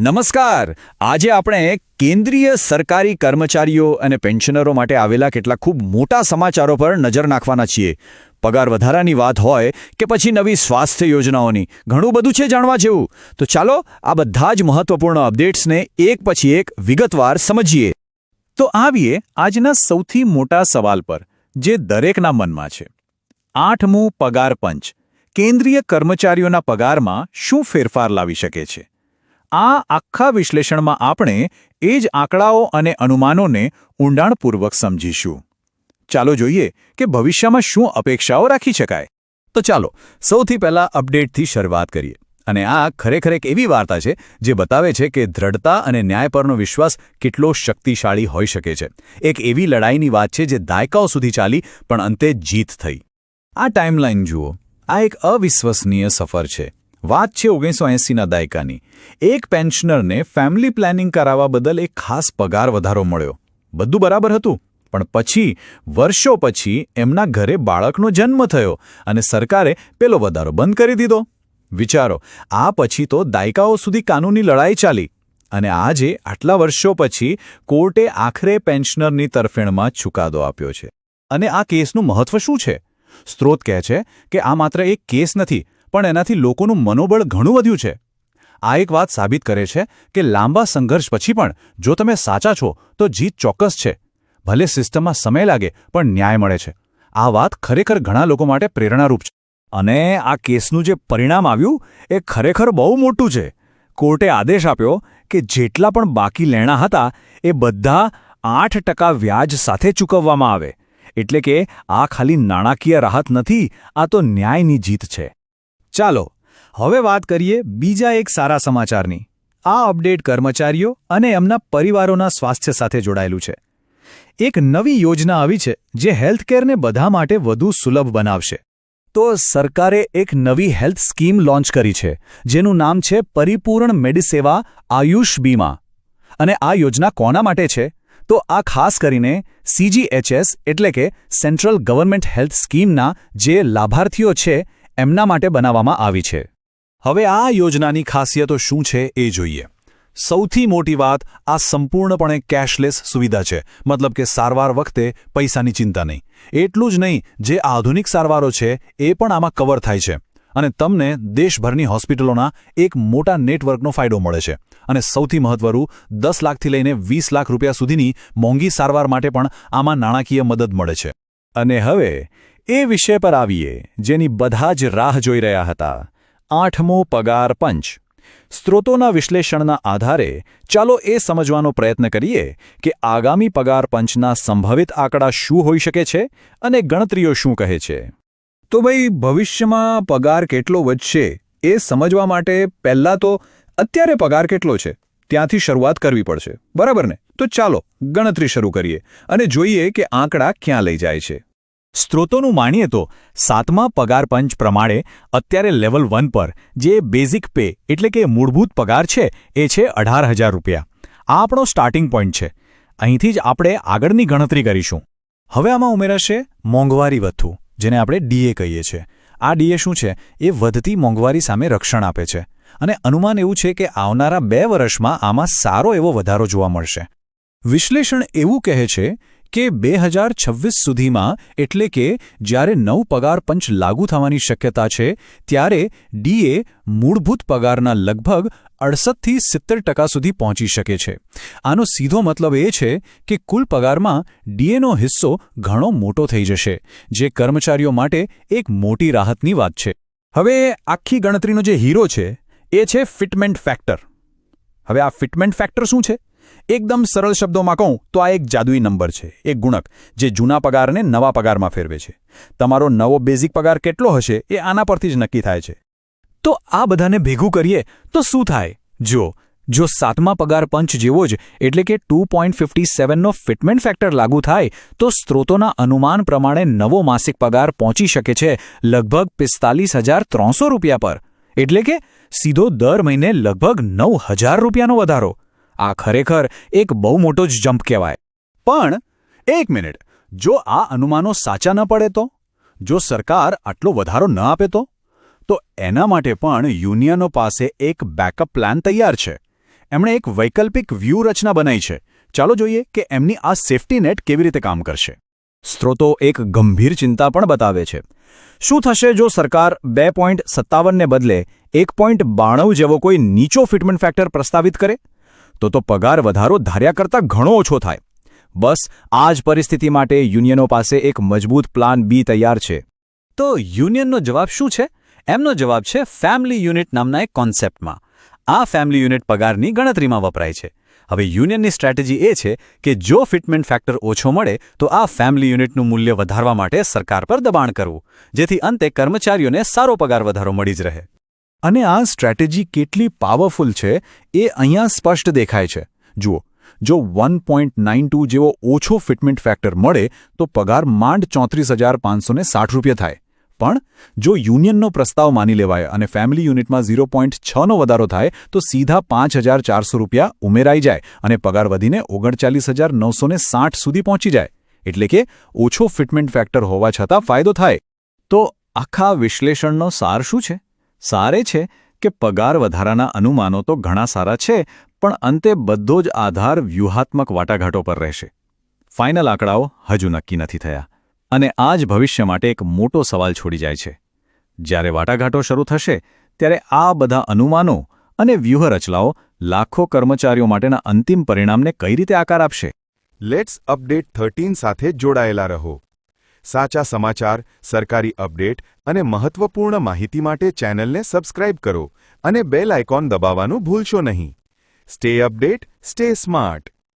નમસ્કાર. આજે આપણે કેન્દ્રીય સરકારી કર્મચારીઓ અને પેન્શનરો માટે આવેલા કેટલાક ખૂબ મોટા સમાચારો પર નજર નાખવાના છીએ. પગાર વધારાની વાત હોય કે પછી નવી સ્વાસ્થ્ય યોજનાઓની. ઘણું બધું છે જાણવા જેવું. તો ચાલો આ બધા જ મહત્વપૂર્ણ અપડેટ્સને એક પછી એક વિગતવાર સમજીએ. તો આવીએ આજના સૌથી મોટા સવાલ પર, જે દરેકના મનમાં છે. આઠમું પગાર પંચ. કેન્દ્રીય કર્મચારીઓના પગારમાં શું ફેરફાર લાવી શકે છે? આ આખા વિશ્લેષણમાં આપણે એ જ આંકડાઓ અને અનુમાનોને ઊંડાણપૂર્વક સમજીશું. ચાલો જોઈએ કે ભવિષ્યમાં શું અપેક્ષાઓ રાખી શકાય. તો ચાલો, સૌથી પહેલા અપડેટથી શરૂઆત કરીએ. અને આ ખરેખર એક એવી વાર્તા છે જે બતાવે છે કે દ્રઢતા અને ન્યાય પરનો વિશ્વાસ કેટલો શક્તિશાળી હોઈ શકે છે. એક એવી લડાઈની વાત છે જે દાયકાઓ સુધી ચાલી, પણ અંતે જીત થઈ. આ ટાઈમલાઈન જુઓ. આ એક અવિશ્વસનીય સફર છે. વાત છે ઓગણીસો એંસીના દાયકાની. એક પેન્શનરને ફેમિલી પ્લાનિંગ કરાવવા બદલ એક ખાસ પગાર વધારો મળ્યો. બધું બરાબર હતું, પણ પછી, વર્ષો પછી એમના ઘરે બાળકનો જન્મ થયો અને સરકારે પેલો વધારો બંધ કરી દીધો. વિચારો, આ પછી તો દાયકાઓ સુધી કાનૂની લડાઈ ચાલી અને આજે આટલા વર્ષો પછી કોર્ટે આખરે પેન્શનરની તરફેણમાં ચુકાદો આપ્યો છે. અને આ કેસનું મહત્વ શું છે? સ્ત્રોત કહે છે કે આ માત્ર એક કેસ નથી પણ એનાથી લોકોનું મનોબળ ઘણું વધ્યું છે. આ એક વાત સાબિત કરે છે કે લાંબા સંઘર્ષ પછી પણ જો તમે સાચા છો, તો જીત ચોક્કસ છે. ભલે સિસ્ટમમાં સમય લાગે, પણ ન્યાય મળે છે. આ વાત ખરેખર ઘણા લોકો માટે પ્રેરણારૂપ છે. અને આ કેસનું જે પરિણામ આવ્યું, એ ખરેખર બહુ મોટું છે. કોર્ટે આદેશ આપ્યો કે જેટલા પણ બાકી લેણા હતા, એ બધા આઠ ટકા વ્યાજ સાથે ચૂકવવામાં આવે. એટલે કે આ ખાલી નાણાકીય રાહત નથી, આ તો ન્યાયની જીત છે. ચાલો, હવે વાત કરીએ બીજા એક સારા સમાચારની. આ અપડેટ કર્મચારીઓ અને એમના પરિવારોના સ્વાસ્થ્ય સાથે જોડાયેલું છે. એક નવી યોજના આવી છે જે હેલ્થકેરને બધા માટે વધુ સુલભ બનાવશે. તો સરકારે એક નવી હેલ્થ સ્કીમ લોન્ચ કરી છે, જેનું નામ છે પરિપૂર્ણ મેડિસેવા આયુષ બીમા. અને આ યોજના કોના માટે છે? તો આ ખાસ કરીને સીજીએચએસ એટલે કે સેન્ટ્રલ ગવર્મેન્ટ હેલ્થ સ્કીમના જે લાભાર્થીઓ છે એમના માટે બનાવવામાં આવી છે. હવે આ યોજનાની ખાસિયતો શું છે એ જોઈએ. સૌથી મોટી વાત આ સંપૂર્ણપણે કેશલેસ સુવિધા છે. મતલબ કે સારવાર વખતે પૈસાની ચિંતા નહીં. એટલું જ નહીં, જે આધુનિક સારવારો છે, એ પણ આમાં કવર થાય છે. અને તમને દેશભરની હોસ્પિટલોના એક મોટા નેટવર્કનો ફાયદો મળે છે. અને સૌથી મહત્વનું, દસ લાખથી લઈને વીસ લાખ રૂપિયા સુધીની મોંઘી સારવાર માટે પણ આમાં નાણાકીય મદદ મળે છે. અને હવે એ વિષય પર આવીએ, જેની બધા જ રાહ જોઈ રહ્યા હતા. આઠમો પગાર પંચ. સ્ત્રોતોના વિશ્લેષણના આધારે ચાલો એ સમજવાનો પ્રયત્ન કરીએ કે આગામી પગાર પંચના સંભવિત આંકડા શું હોઈ શકે છે અને ગણતરીઓ શું કહે છે. તો ભાઈ, ભવિષ્યમાં પગાર કેટલો વધશે એ સમજવા માટે પહેલાં તો અત્યારે પગાર કેટલો છે ત્યાંથી શરૂઆત કરવી પડશે. બરાબર ને? તો ચાલો ગણતરી શરૂ કરીએ અને જોઈએ કે આંકડા ક્યાં લઈ જાય છે. સ્ત્રોતોનું માણીએ તો, સાતમા પગાર પંચ પ્રમાણે અત્યારે લેવલ વન પર, જે બેઝિક પે એટલે કે મૂળભૂત પગાર છે, એ છે અઢાર હજાર રૂપિયા. આ આપણો સ્ટાર્ટિંગ પોઈન્ટ છે. અહીંથી જ આપણે આગળની ગણતરી કરીશું. હવે આમાં ઉમેરાશે મોંઘવારી વધુ, જેને આપણે ડીએ કહીએ છીએ. આ ડીએ શું છે? એ વધતી મોંઘવારી સામે રક્ષણ આપે છે. અને અનુમાન એવું છે કે આવનારા બે વર્ષમાં આમાં સારો એવો વધારો જોવા મળશે. વિશ્લેષણ એવું કહે છે કે બે હજાર છવ્વીસ સુધીમાં એટલે કે જ્યારે નવ પગાર પંચ લાગુ થવાની શક્યતા છે, ત્યારે ડીએ મૂળભૂત પગારના લગભગ અડસઠથી સિત્તેર ટકા સુધી પહોંચી શકે છે. આનો સીધો મતલબ એ છે કે કુલ પગારમાં ડીએનો હિસ્સો ઘણો મોટો થઈ જશે, જે કર્મચારીઓ માટે એક મોટી રાહતની વાત છે. હવે આખી ગણતરીનો જે હીરો છે, એ છે ફિટમેન્ટ ફેક્ટર. હવે આ ફિટમેન્ટ ફેક્ટર શું છે? એકદમ સરળ શબ્દોમાં કહું, તો આ એક જાદુઈ નંબર છે, એક ગુણક, જે જૂના પગારને નવા પગારમાં ફેરવે છે. તમારો નવો બેઝિક પગાર કેટલો હશે એ આના પરથી જ નક્કી થાય છે. તો આ બધાને ભેગું કરીએ, તો શું થાય? જો જો સાતમા પગાર પંચ જેવો જ, એટલે કે ટુ પોઈન્ટ ફિફ્ટી સેવનનો ફિટમેન્ટ ફેક્ટર લાગુ થાય, તો સ્ત્રોતોના અનુમાન પ્રમાણે નવો માસિક પગાર પહોંચી શકે છે લગભગ પિસ્તાલીસ હજાર ત્રણસો રૂપિયા પર. એટલે કે સીધો દર મહિને લગભગ નવ હજાર રૂપિયાનો વધારો. આ ખરેખર એક બહુ મોટો જ જમ્પ કહેવાય. પણ, એક મિનિટ, જો આ અનુમાનો સાચા ન પડે તો? જો સરકાર આટલો વધારો ન આપે તો? તો એના માટે પણ યુનિયનો પાસે એક બેકઅપ પ્લાન તૈયાર છે. એમણે એક વૈકલ્પિક વ્યૂહરચના બનાવી છે. ચાલો જોઈએ કે એમની આ સેફ્ટી નેટ કેવી રીતે કામ કરશે. સ્ત્રોતો એક ગંભીર ચિંતા પણ બતાવે છે. શું થશે જો સરકાર બે પોઈન્ટ સત્તાવનને બદલે એક પોઈન્ટ બાણવ જેવો કોઈ નીચો ફિટમેન્ટ ફેક્ટર પ્રસ્તાવિત કરે? તો તો પગાર વધારો ધાર્યા કરતાં ઘણો ઓછો થાય. બસ, આ જ પરિસ્થિતિ માટે યુનિયનો પાસે એક મજબૂત પ્લાન બી તૈયાર છે. તો યુનિયનનો જવાબ શું છે? એમનો જવાબ છે ફેમિલી યુનિટ નામના એક કોન્સેપ્ટમાં. આ ફેમિલી યુનિટ પગારની ગણતરીમાં વપરાય છે. હવે યુનિયનની સ્ટ્રેટેજી એ છે કે જો ફિટમેન્ટ ફેક્ટર ઓછો મળે, તો આ ફેમિલી યુનિટનું મૂલ્ય વધારવા માટે સરકાર પર દબાણ કરવું, જેથી અંતે કર્મચારીઓને સારો પગાર વધારો મળી જ રહે. અને આ સ્ટ્રેટેજી કેટલી પાવરફુલ છે એ અહીંયા સ્પષ્ટ દેખાય છે. જુઓ, જો વન જેવો ઓછો ફિટમેન્ટ ફેક્ટર મળે, તો પગાર માંડ ચોત્રીસ હજાર પાંચસો ને સાઠ રૂપિયા થાય. પણ, જો યુનિયનનો પ્રસ્તાવ માની લેવાય અને ફેમિલી યુનિટમાં ઝીરો પોઈન્ટ છનો વધારો થાય, તો સીધા પાંચ હજાર ચારસો રૂપિયા ઉમેરાઈ જાય અને પગાર વધીને ઓગણચાલીસ હજાર નવસો ને સાઠ સુધી પહોંચી જાય. એટલે કે, ઓછો ફિટમેન્ટ ફેક્ટર હોવા છતાં ફાયદો થાય. તો આખા વિશ્લેષણનો સાર શું છે? સાર છે કે પગાર વધારાના અનુમાનો તો ઘણા સારા છે, પણ અંતે બધો જ આધાર વ્યૂહાત્મક વાટાઘાટો પર રહેશે. ફાઇનલ આંકડાઓ હજુ નક્કી નથી થયા. અને આ જ ભવિષ્ય માટે એક મોટો સવાલ છોડી જાય છે. જ્યારે વાટાઘાટો શરૂ થશે, ત્યારે આ બધા અનુમાનો અને વ્યૂહરચનાઓ લાખો કર્મચારીઓ માટેના અંતિમ પરિણામને કઈ રીતે આકાર આપશે? લેટ્સ અપડેટ થર્ટીન સાથે જોડાયેલા રહો. સાચા સમાચાર, સરકારી અપડેટ અને મહત્વપૂર્ણ માહિતી માટે ચેનલને સબસ્ક્રાઇબ કરો અને બેલ આઇકોન દબાવવાનું ભૂલશો નહીં. Stay update, stay smart.